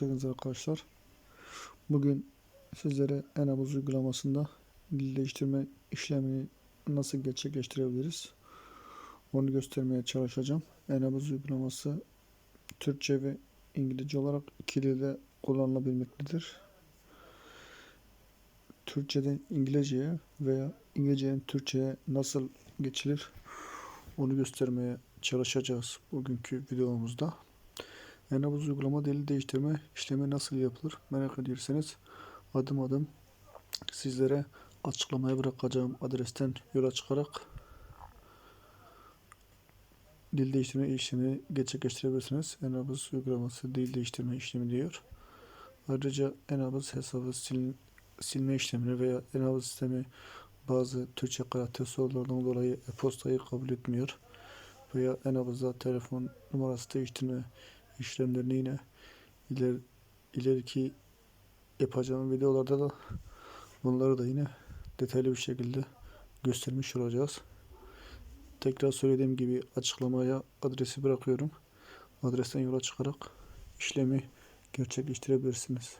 geldiniz arkadaşlar. Bugün sizlere Enabuz uygulamasında dil değiştirme işlemini nasıl gerçekleştirebiliriz? Onu göstermeye çalışacağım. Enabuz uygulaması Türkçe ve İngilizce olarak iki dilde kullanılabilmektedir. Türkçeden İngilizceye veya İngilizceden Türkçe'ye nasıl geçilir? Onu göstermeye çalışacağız bugünkü videomuzda. Enabuz uygulama dili değiştirme işlemi nasıl yapılır merak ediyorsanız adım adım sizlere açıklamaya bırakacağım adresten yola çıkarak dil değiştirme işlemi gerçekleştirebilirsiniz. Enabuz uygulaması dil değiştirme işlemi diyor. Ayrıca Enabuz hesabı sil, silme işlemini veya Enabuz sistemi bazı Türkçe karakter sorularından dolayı e-postayı kabul etmiyor veya Enabuz'da telefon numarası değiştirme işlemlerini yine iler, ileriki yapacağım videolarda da bunları da yine detaylı bir şekilde göstermiş olacağız. Tekrar söylediğim gibi açıklamaya adresi bırakıyorum. Adresten yola çıkarak işlemi gerçekleştirebilirsiniz.